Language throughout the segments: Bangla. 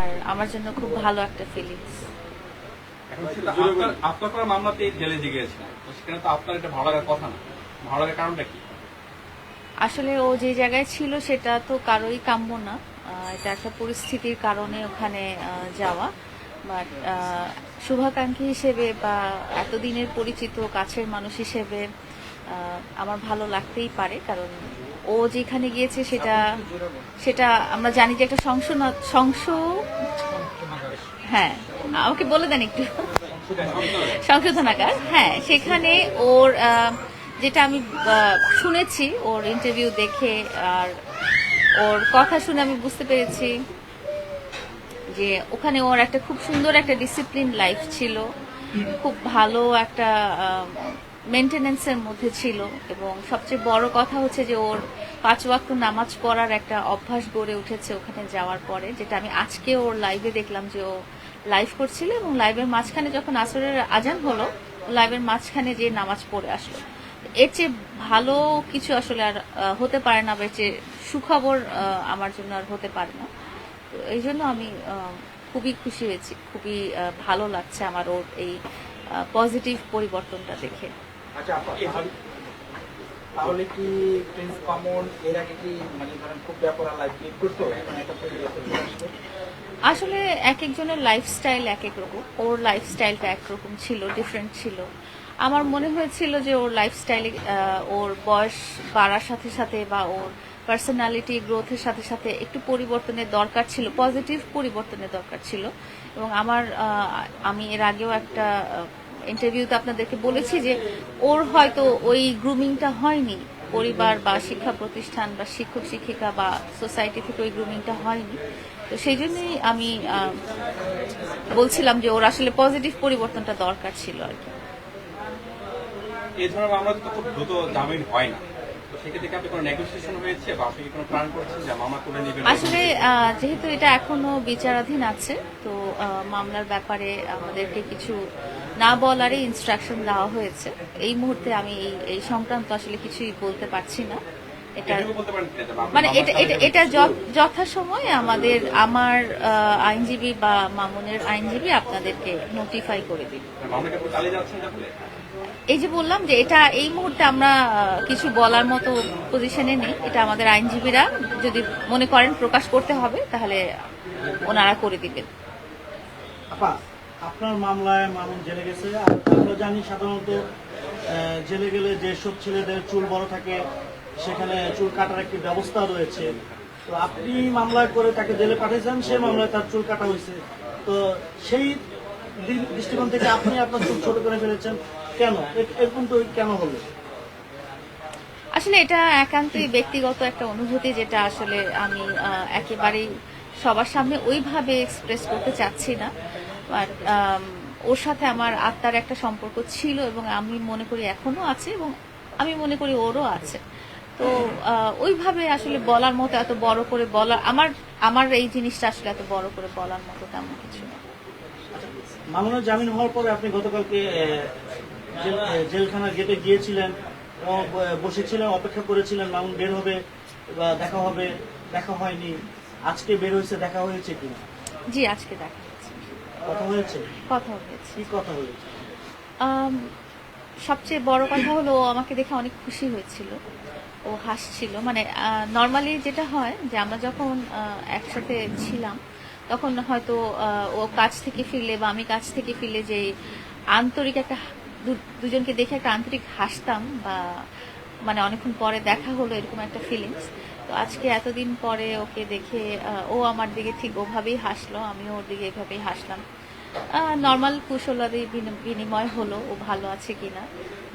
আর আমার জন্য খুব ভালো একটা ফিলিংস আপনার করা মামলাতে জেলে যে গিয়েছিলেন সেখানে তো আপনার এটা ভালো লাগার কথা না। ভালো লাগার কারণটা কি? আসলে ও যে জায়গায় ছিল সেটা তো কারোই কাম্য না। এটা একটা পরিস্থিতির কারণে ওখানে যাওয়া। বাট শুভাকাঙ্ক্ষী হিসেবে বা এতদিনের পরিচিত কাছের মানুষ হিসেবে আমার ভালো লাগতেই পারে। কারণ ও যেখানে গিয়েছে সেটা সেটা আমরা জানি যে একটা সংশ সংশ হ্যাঁ আমাকে বলে দেন একটু। সংশোধনাগার হ্যাঁ সেখানে ওর যেটা আমি শুনেছি ওর ইন্টারভিউ দেখে আর ওর কথা শুনে আমি বুঝতে পেরেছি যে ওখানে ওর একটা খুব সুন্দর একটা ডিসিপ্লিন লাইফ ছিল। খুব ভালো একটা মেনটেনেন্সের মধ্যে ছিল এবং সবচেয়ে বড় কথা হচ্ছে যে ওর পাঁচ ওয়াক্ত নামাজ পড়ার একটা অভ্যাস গড়ে উঠেছে ওখানে যাওয়ার পরে, যেটা আমি আজকে ওর লাইভে দেখলাম যে ও লাইভ করছিল এবং লাইভের মাঝখানে যখন আসরের আজান হলো লাইভের মাঝখানে যে নামাজ পড়ে আসলো। এর চেয়ে ভালো কিছু আসলে আর হতে পারে না বা এর চেয়ে সুখবর আমার জন্য আর হতে পারে না। তো এই জন্য আমি খুবই খুশি হয়েছি। খুবই ভালো লাগছে আমার ওর এই পজিটিভ পরিবর্তনটা দেখে। আচ্ছা তাহলে কি প্রিন্স কমন এর আগে কি মানে ধরেন খুব ব্যাপার লাইফ লিড করতো? মানে একটা পরিবর্তন আসলে এক একজনের লাইফস্টাইল এক এক রকম। ওর লাইফস্টাইলটা একরকম ছিল ডিফারেন্ট ছিল। আমার মনে হয়েছিল যে ওর লাইফস্টাইলে ওর বয়স বাড়ার সাথে সাথে বা ওর পার্সোনালিটি গ্রোথের সাথে সাথে একটু পরিবর্তনের দরকার ছিল পজিটিভ পরিবর্তনের দরকার ছিল। এবং আমার আমি এর আগেও একটা ইন্টারভিউতে আপনাদেরকে বলেছি যে ওর হয়তো ওই গ্রুমিংটা হয়নি, পরিবার বা শিক্ষা প্রতিষ্ঠান বা শিক্ষক, শিক্ষিকা বা সোসাইটি থেকে ওই গ্রুমিংটা হয়নি। তো সেই জন্যই আমি বলছিলাম যে ওর আসলে পজিটিভ পরিবর্তনটা দরকার ছিল আর কি। এই ধরনের মামলা তো খুব দ্রুত জামিন হয় না। আসলে যেহেতু এটা এখনও বিচারাধীন আছে তো মামলার ব্যাপারে আমাদেরকে কিছু না বলারই ইনস্ট্রাকশন দেওয়া হয়েছে। এই মুহূর্তে আমি এই সংক্রান্ত আসলে কিছুই বলতে পারছি না। এটা মানে এটা এটা এটা যথাসময়ে আমাদের আমার আইনজীবী বা মামুনের আইনজীবী আপনাদেরকে নোটিফাই করে দিবে। এই যে বললাম যে এটা এই মুহূর্তে আমরা কিছু বলার মতো পজিশনে নেই। এটা আমাদের আইনজীবীরা যদি মনে করেন প্রকাশ করতে হবে, তাহলে ওনারা করে দিবেন। আপা, আপনার মামলায় মামুন জেলে গেছে। আমরা জানি সাধারণত জেলে গেলে যেসব ছেলেদের চুল বড় থাকে, সেখানে চুল কাটার একটি ব্যবস্থা রয়েছে। তো আপনি মামলা করে তাকে জেলে পাঠিয়েছেন, সে মামলায় তার চুল কাটা হয়েছে। তো সেই দৃষ্টিকোণ থেকে আপনি আপনার চুল ছোট করে ফেলেছেন। কেন? এরকম তো কেন হলো? আসলে এটা একান্তই ব্যক্তিগত একটা অনুভূতি যেটা আসলে আমি একেবারেই সবার সামনে ওইভাবে এক্সপ্রেস করতে চাচ্ছি না। আর ওর সাথে আমার আত্মার একটা সম্পর্ক ছিল এবং আমি মনে করি এখনও আছে এবং আমি মনে করি ওরও আছে। তো ওইভাবে আসলে বলার মতো এত বড় করে বলা আমার আমার এই জিনিসটা আসলে এত বড় করে বলার মতো তেমন কিছু না। মামুনের জামিন হওয়ার পরে আপনি গতকালকে জেলখানার গেটে গিয়েছিলেন এবং বসেছিলেন অপেক্ষা করেছিলেন মামুন বের হবে বা দেখা হবে দেখা হয়নি। আজকে বের হয়েছে দেখা হয়েছে কি জি আজকে দেখা হয়েছে। কথা হয়েছে? কথা হয়েছে। কি কথা হয়েছে? সবচেয়ে বড় কথা হলো আমাকে দেখে অনেক খুশি হয়েছিল। ও হাসছিল। মানে নর্মালি যেটা হয় যে আমরা যখন একসাথে ছিলাম তখন হয়তো ও কাজ থেকে ফিরলে বা আমি কাজ থেকে ফিরলে যে আন্তরিক একটা দুজনকে দেখে একটা আন্তরিক হাসতাম বা মানে অনেকক্ষণ পরে দেখা হলো এরকম একটা ফিলিংস তো আজকে এতদিন পরে ওকে দেখে ও আমার দিকে ঠিক ওভাবেই হাসলো, আমিও ওর দিকে এভাবেই হাসলাম। নর্মাল কুশলাদি বিনি- বিনিময় হলো, ও ভালো আছে কিনা।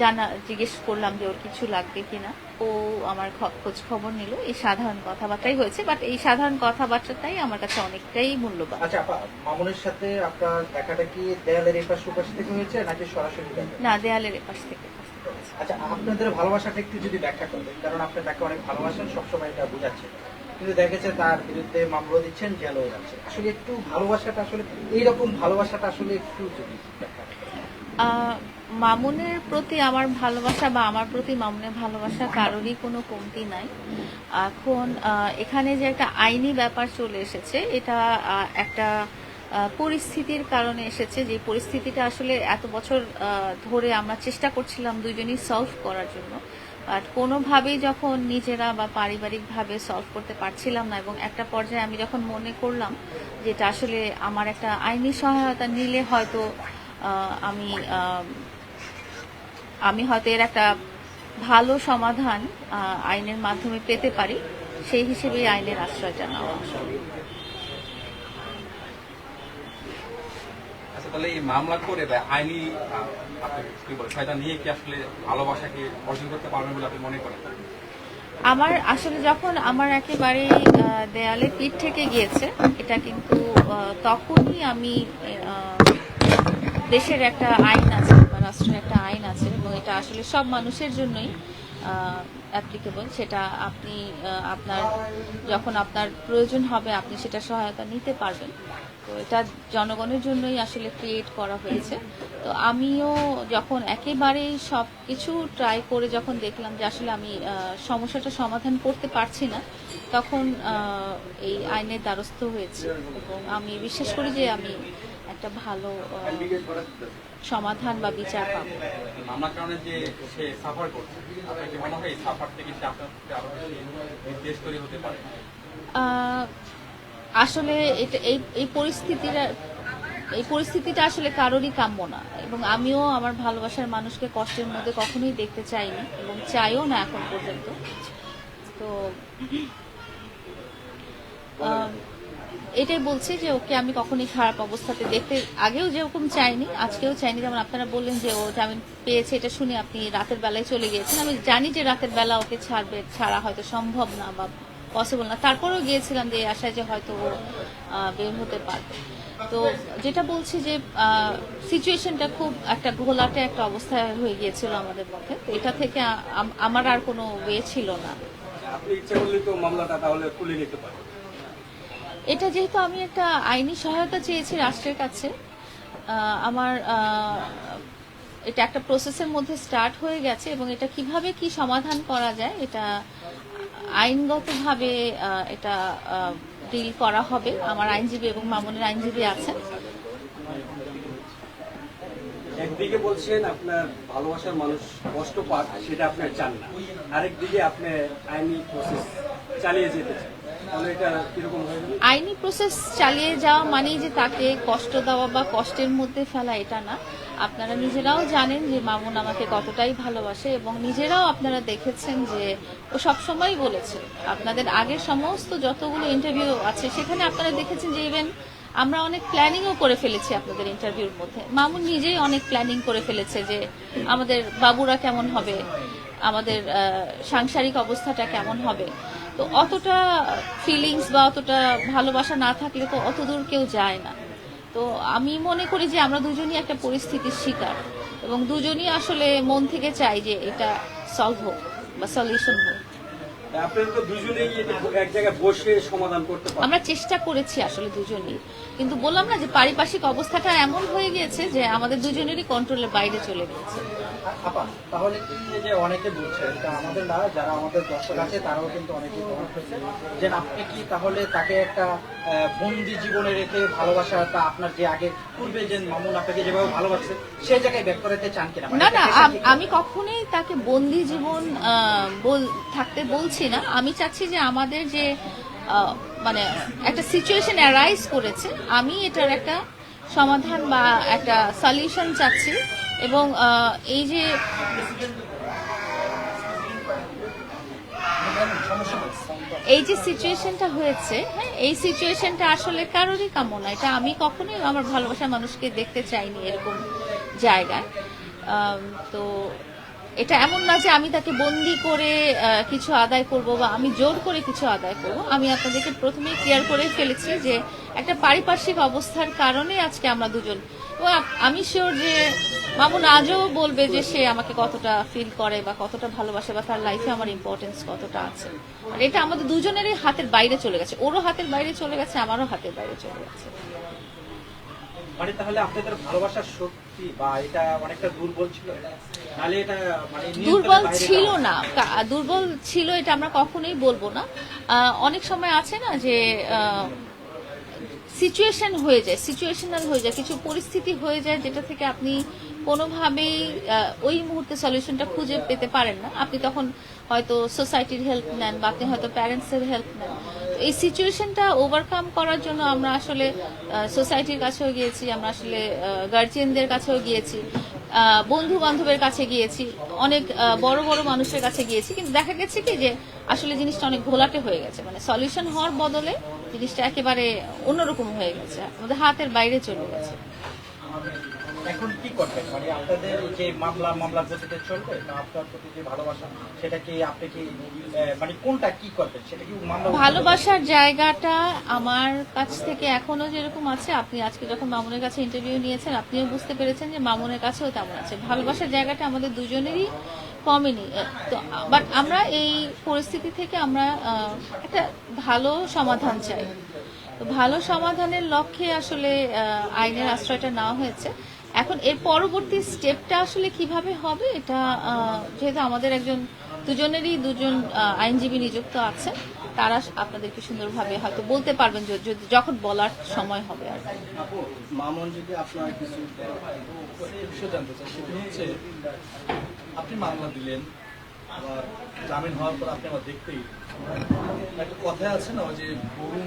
জানা জিজ্ঞেস করলাম যে ওর কিছু লাগবে কিনা। ও আমার খোঁজ খবর নিল। এই সাধারণ কথাবার্তাই হয়েছে বাট এই সাধারণ কথাবার্তাটাই আমার কাছে অনেকটাই মূল্যবান। আচ্ছা মামুনের সাথে আপনার দেখাটা কি দেয়ালের এপাশ ওপাশ থেকে হয়েছে নাকি সরাসরি না দেয়ালের এপাশ থেকে। আচ্ছা আপনাদের ভালোবাসাটা একটু যদি ব্যাখ্যা করবেন কারণ আপনি তাকে অনেক ভালোবাসেন সবসময় এটা বোঝাচ্ছে। কিন্তু দেখেছে তার বিরুদ্ধে মামলা দিচ্ছেন জেলও যাচ্ছে। আসলে একটু ভালোবাসাটা আসলে এইরকম ভালোবাসাটা আসলে একটু যদি ব্যাখ্যা মামুনের প্রতি আমার ভালোবাসা বা আমার প্রতি মামুনের ভালোবাসা কারোরই কোনো কমতি নাই। এখন এখানে যে একটা আইনি ব্যাপার চলে এসেছে, এটা একটা পরিস্থিতির কারণে এসেছে যে পরিস্থিতিটা আসলে এত বছর ধরে আমরা চেষ্টা করছিলাম দুজনই সলভ করার জন্য। বাট কোনোভাবেই যখন নিজেরা বা পারিবারিকভাবে সলভ করতে পারছিলাম না এবং একটা পর্যায়ে আমি যখন মনে করলাম যেটা আসলে আমার একটা আইনি সহায়তা নিলে হয়তো আমি আমি হয়তো এর একটা ভালো সমাধান আইনের মাধ্যমে পেতে পারি। সেই হিসেবেই আইনের আশ্রয়টা নেওয়া। আচ্ছা তাহলে এই মামলা করে আইনি আহ, আপনি কি বলে সহায়তা নিয়ে কি আসলে ভালোবাসাকে অর্জন করতে পারবেন বলে আপনি মনে করেন? আমার আসলে যখন আমার একেবারে দেয়ালে পিঠ থেকে গিয়েছে এটা কিন্তু তখনই আমি দেশের একটা আইন আছে একটা আইন আছে এবং এটা আসলে সব মানুষের জন্যই অ্যাপ্লিকেবল সেটা আপনি আপনার, যখন আপনার প্রয়োজন হবে, আপনি সেটা সহায়তা নিতে পারবেন। তো এটা জনগণের জন্যই আসলে ক্রিয়েট করা হয়েছে। তো আমিও যখন একেবারেই সব কিছু ট্রাই করে যখন দেখলাম যে আসলে আমি সমস্যাটা সমাধান করতে পারছি না, তখন এই আইনের দ্বারস্থ হয়েছে। এবং আমি বিশ্বাস করি যে আমি একটা ভালো সমাধান বা বিচার পাবো। মামলার কারণে যে সে সাফার করছে মনে হয় সাফার থেকে সে নির্দেশ তৈরি হতে পারে? আসলে এটা এই এই পরিস্থিতিটা এই পরিস্থিতিটা আসলে কারোরই কাম্য না। এবং আমিও আমার ভালোবাসার মানুষকে কষ্টের মধ্যে কখনোই দেখতে চাইনি এবং চাইও না এখন পর্যন্ত। তো এটাই বলছি যে ওকে আমি কখনই খারাপ অবস্থাতে দেখতে আগেও যেরকম চাইনি, আজকেও চাইনি। যেমন আপনারা বললেন যে ও জামিন পেয়েছে, এটা শুনে আপনি রাতের বেলায় চলে গিয়েছেন। আমি জানি যে রাতের বেলা ওকে ছাড়বে, ছাড়া হয়তো সম্ভব না বা পসিবল না। তারপরেও গিয়েছিলাম যে আশায় যে হয়তো ও বের হতে পারবে। তো যেটা বলছি যে সিচুয়েশনটা খুব একটা ঘোলাটে একটা অবস্থায় হয়ে গিয়েছিল আমাদের মধ্যে। তো এটা থেকে আমার আর কোনো ওয়ে ছিল না। আপনি ইচ্ছা করলে তো মামলাটা তাহলে তুলে নিতে পারেন। এটা যেহেতু আমি একটা আইনি সহায়তা চেয়েছি রাষ্ট্রের কাছে আমার এটা একটা প্রসেসের মধ্যে স্টার্ট হয়ে গেছে এবং এটা কীভাবে কি সমাধান করা যায় এটা আইনগতভাবে এটা ডিল করা হবে। আমার আইনজীবী এবং মামুনের আইনজীবী আছেন। একদিকে বলছেন আপনার ভালোবাসার মানুষ কষ্ট পাক, সেটা আপনার চান না। আরেকদিকে আপনি আইনি প্রসেস চালিয়ে যেতে চান। আইনি প্রসেস চালিয়ে যাওয়া মানেই যে তাকে কষ্ট দেওয়া বা কষ্টের মধ্যে ফেলা, এটা না। আপনারা নিজেরাও জানেন যে মামুন আমাকে কতটাই ভালোবাসে এবং নিজেরাও আপনারা দেখেছেন যে ও সবসময় বলেছে, আপনাদের আগের সমস্ত যতগুলো ইন্টারভিউ আছে, সেখানে আপনারা দেখেছেন যে ইভেন আমরা অনেক প্ল্যানিংও করে ফেলেছি আপনাদের ইন্টারভিউর মধ্যে। মামুন নিজেই অনেক প্ল্যানিং করে ফেলেছে যে আমাদের বাবুরা কেমন হবে, আমাদের সাংসারিক অবস্থাটা কেমন হবে। তো অতটা ফিলিংস বা অতটা ভালোবাসা না থাকলে তো অত দূর কেউ যায় না। তো আমি মনে করি যে আমরা দুজনই একটা পরিস্থিতির শিকার এবং দুজনই আসলে মন থেকে চাই যে এটা সলভ হোক বা সলিউশন হোক। আমরা চেষ্টা করেছি আসলে দুজনই। কিন্তু বললাম না যে পারিপার্শ্বিক অবস্থাটা এমন হয়ে গিয়েছে যে আমাদের দুজনেরই কন্ট্রোলের বাইরে চলে গিয়েছে। আপা তাহলে কি যে অনেকে বলছে আমাদের না যারা আমাদের দর্শক আছে তারাও কিন্তু অনেকে যে আপনি কি তাহলে তাকে একটা আহ, বন্দি জীবনে রেখে ভালোবাসাটা আপনার যে আগে পূর্বে যে মামুন আপনাকে যেভাবে ভালোবাসছে সেই জায়গায় ব্যাক করাতে চান কিনা? মানে না না আম- কখনোই তাকে বন্দি জীবন আহ, বল- থাকতে বলছি না। আমি চাচ্ছি যে আমাদের যে মানে একটা সিচুয়েশন অ্যারাইজ করেছে, আমি এটার একটা সমাধান বা একটা সলিউশন চাচ্ছি এবং এই যে এই যে সিচুয়েশনটা হয়েছে হ্যাঁ এই সিচুয়েশনটা আসলে কারোরই কাম্য না। এটা আমি কখনোই আমার ভালোবাসার মানুষকে দেখতে চাইনি এরকম জায়গায়। তো এটা এমন না যে আমি তাকে বন্দি করে কিছু আদায় করব বা আমি জোর করে কিছু আদায় করব। আমি আপনাদেরকে প্রথমেই ক্লিয়ার করে ফেলেছি যে একটা পারিপার্শ্বিক অবস্থার কারণে আজকে আমরা দুজন। এবং আমি শিওর যে মামুন আজও বলবে যে সে আমাকে কতটা ফিল করে বা কতটা ভালোবাসে বা তার লাইফে আমার ইম্পর্টেন্স কতটা আছে। আর এটা আমাদের দুজনেরই হাতের বাইরে চলে গেছে। ওরও হাতের বাইরে চলে গেছে, আমারও হাতের বাইরে চলে গেছে। মানে তাহলে আপনাদের ভালোবাসার শক্তি বা এটা অনেকটা দুর্বল ছিল? নাহলে এটা মানে দুর্বল ছিল না। দুর্বল ছিল এটা আমরা কখনোই বলব না। অনেক সময় আছে না যে সিচুয়েশন হয়ে যায় সিচুয়েশনাল হয়ে যায় কিছু পরিস্থিতি হয়ে যায় যেটা থেকে আপনি কোনোভাবেই ওই মুহূর্তে সলিউশনটা খুঁজে পেতে পারেন না। আপনি তখন হয়তো সোসাইটির হেল্প নেন বা আপনি হয়তো প্যারেন্টসের হেল্প নেন। এই সিচুয়েশনটা ওভারকাম করার জন্য আমরা আসলে সোসাইটির কাছেও গিয়েছি, আমরা আসলে গার্জিয়ানদের কাছেও গিয়েছি বন্ধু বান্ধবের কাছে গিয়েছি, অনেক বড় বড় মানুষের কাছে গিয়েছি। কিন্তু দেখা গেছে কি যে, আসলে জিনিসটা অনেক ঘোলাটে হয়ে গেছে। মানে সলিউশন হওয়ার বদলে জিনিসটা একেবারে অন্যরকম হয়ে গেছে। আমাদের হাতের বাইরে চলে গেছে। এখন কি করবেন মানে আপনাদের যে মামলা, মামলার গতিতে চলবে না আপনার প্রতি যে ভালোবাসা, সেটা কি আপনি কি মানে কোনটা কি করবেন সেটা কি ভালোবাসার জায়গাটা আমার কাছ থেকে এখনও যেরকম আছে, আপনি আজকে যখন মামুনের কাছে ইন্টারভিউ নিয়েছেন, আপনিও বুঝতে পেরেছেন যে মামুনের কাছেও তেমন আছে। ভালোবাসার জায়গাটা আমাদের দুজনেরই কমেনি তো বাট আমরা এই পরিস্থিতি থেকে আমরা একটা ভালো সমাধান চাই। ভালো সমাধানের লক্ষ্যে আসলে আইনের আশ্রয়টা নেওয়া হয়েছে। এখন এর পরবর্তী স্টেপটা আসলে কীভাবে হবে, এটা যেহেতু আমাদের একজন, দুজনেরই দুজন আইনজীবী নিযুক্ত আছে, তারা আপনাদেরকে সুন্দরভাবে হয়তো বলতে পারবেন যখন বলার সময় হবে আর কি। যদি আপনার কিছু হচ্ছে, আপনি মামলা দিলেন জামিন হওয়ার পর আপনি আবার দেখতেই, একটা আছে না যে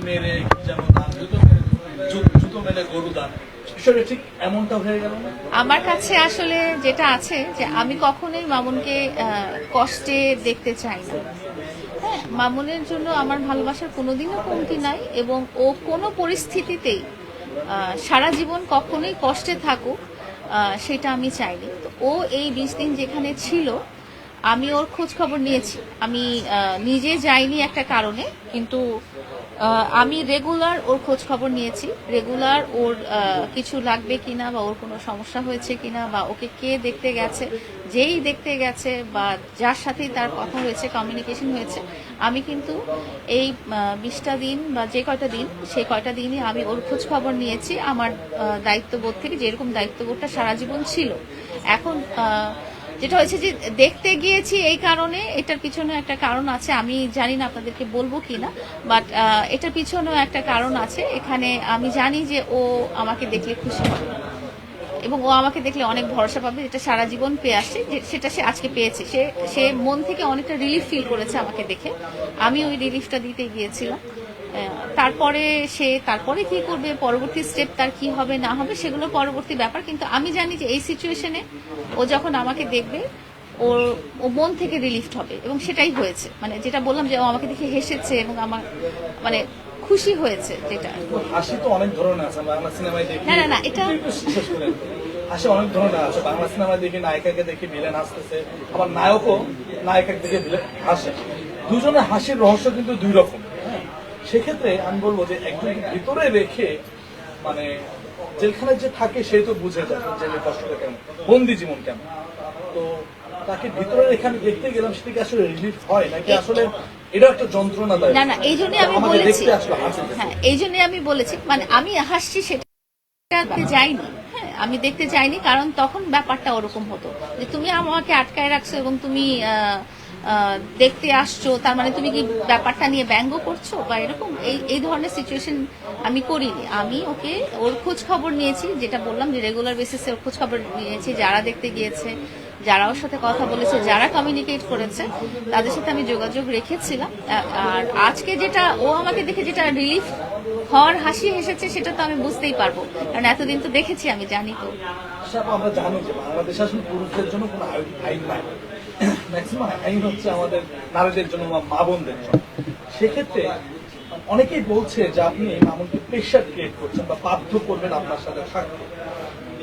মেরে যেন দান আমার কাছে আসলে যেটা আছে, যে আমি কখনোই মামুনকে কষ্টে দেখতে চাই না। হ্যাঁ মামুনের জন্য আমার ভালোবাসার কোনোদিনও কমতি নাই এবং ও কোনো পরিস্থিতিতেই সারা জীবন কখনোই কষ্টে থাকুক সেটা আমি চাইনি। তো ও এই বিশ দিন যেখানে ছিল, আমি ওর খোঁজ খবর নিয়েছি। আমি নিজে যাইনি একটা কারণে, কিন্তু আমি রেগুলার ওর খোঁজ খবর নিয়েছি। রেগুলার ওর কিছু লাগবে কিনা বা ওর কোনো সমস্যা হয়েছে কিনা বা ওকে কে দেখতে গেছে, যেই দেখতে গেছে বা যার সাথেই তার কথা হয়েছে কমিউনিকেশন হয়েছে, আমি কিন্তু এই বিশটা দিন বা যে কয়টা দিন, সেই কয়টা দিনই আমি ওর খোঁজ খবর নিয়েছি। আমার দায়িত্ববোধ থেকে যেরকম দায়িত্ববোধটা সারা জীবন ছিল। এখন যেটা হয়েছে যে দেখতে গিয়েছি এই কারণে, এটার পিছনে একটা কারণ আছে, আমি জানি না আপনাদেরকে বলব কিনা বাট এটার পিছনেও একটা কারণ আছে, এখানে আমি জানি যে ও আমাকে দেখলে খুশি হবে। এবং ও আমাকে দেখলে অনেক ভরসা পাবে যেটা সারা জীবন পেয়ে আসছে সেটা সে আজকে পেয়েছে। সে সে মন থেকে অনেকটা রিলিফ ফিল করেছে আমাকে দেখে। আমি ওই রিলিফটা দিতে গিয়েছিলাম। তারপরে সে তারপরে কি করবে? পরবর্তী স্টেপ তার কি হবে না হবে সেগুলো পরবর্তী ব্যাপার। কিন্তু আমি জানি যে এই সিচুয়েশনে ও যখন আমাকে দেখবে ওর ও মন থেকে রিলিফ হবে। এবং সেটাই হয়েছে। মানে যেটা বললাম যে ও আমাকে দেখে হেসেছে এবং আমার মানে খুশি হয়েছে যেটা হাসি তো অনেক ধরনের আছে বাংলা সিনেমায় দেখি। না, না, না, এটা- হাসি অনেক ধরনের আছে। বাংলা সিনেমায় দেখি নায়িকাকে দেখে ভিলেন হাসতেছে আবার নায়কও নায়িকাকে দেখে ভিলেন হাসে। দুজনের হাসির রহস্য কিন্তু দুই রকম? সেক্ষেত্রে আমি বলব যে একজন ভিতরে রেখে মানে জেলখানায় যে থাকে সে তো বুঝে যায় জেলের কষ্টটা কেমন বন্দি জীবন কেমন। তো তাকে ভিতরে রেখে আমি দেখতে গেলাম সেটা কি আসলে রিলিফ হয় নাকি আসলে এটা একটা যন্ত্রণা না না এই জন্যই আমি বলেছি। দেখতে হ্যাঁ এই জন্যই আমি বলেছি মানে আমি হাসছি সেটা যাইনি। হ্যাঁ আমি দেখতে যাইনি কারণ তখন ব্যাপারটা ওরকম হতো যে তুমি আমাকে আটকায় রাখছো এবং তুমি আহ, দেখতে আসছো, তার মানে তুমি কি ব্যাপারটা নিয়ে ব্যঙ্গ করছ? বা এরকম এই এই ধরনের সিচুয়েশন আমি করিনি। আমি ওকে, ওর খোঁজ খবর নিয়েছি, যেটা বললাম যে রেগুলার বেসিসে ওর খোঁজ খবর নিয়েছি, যারা দেখতে গিয়েছে যারা ওর সাথে কথা বলেছে, যারা কমিউনিকেট করেছে, তাদের সাথে আমি যোগাযোগ রেখেছিলাম। আর আজকে যেটা ও আমাকে দেখে যেটা রিলিফ হওয়ার হাসি হেসেছে সেটা তো আমি বুঝতেই পারব। কারণ এতদিন তো দেখেছি আমি, জানি তো। আমরা জানি যে বাংলাদেশে আসলে পুরুষদের জন্য কোনো আইন নাই। ম্যাক্সিমাম আইন হচ্ছে আমাদের নারীদের জন্য বা মা বোনদের জন্য। সেক্ষেত্রে অনেকেই বলছে যে আপনি মামুনকে প্রেশার ক্রিয়েট করছেন বা বাধ্য করবেন আপনার সাথে থাকতে।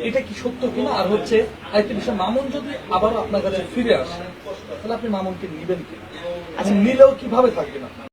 এটা কি সত্য কিনা? আর হচ্ছে আরেকটা বিষয় মামুন যদি আবার আপনার কাছে ফিরে আসে তাহলে আপনি মামুনকে নিবেন কি আচ্ছা। নিলেও কীভাবে থাকবেন আপনি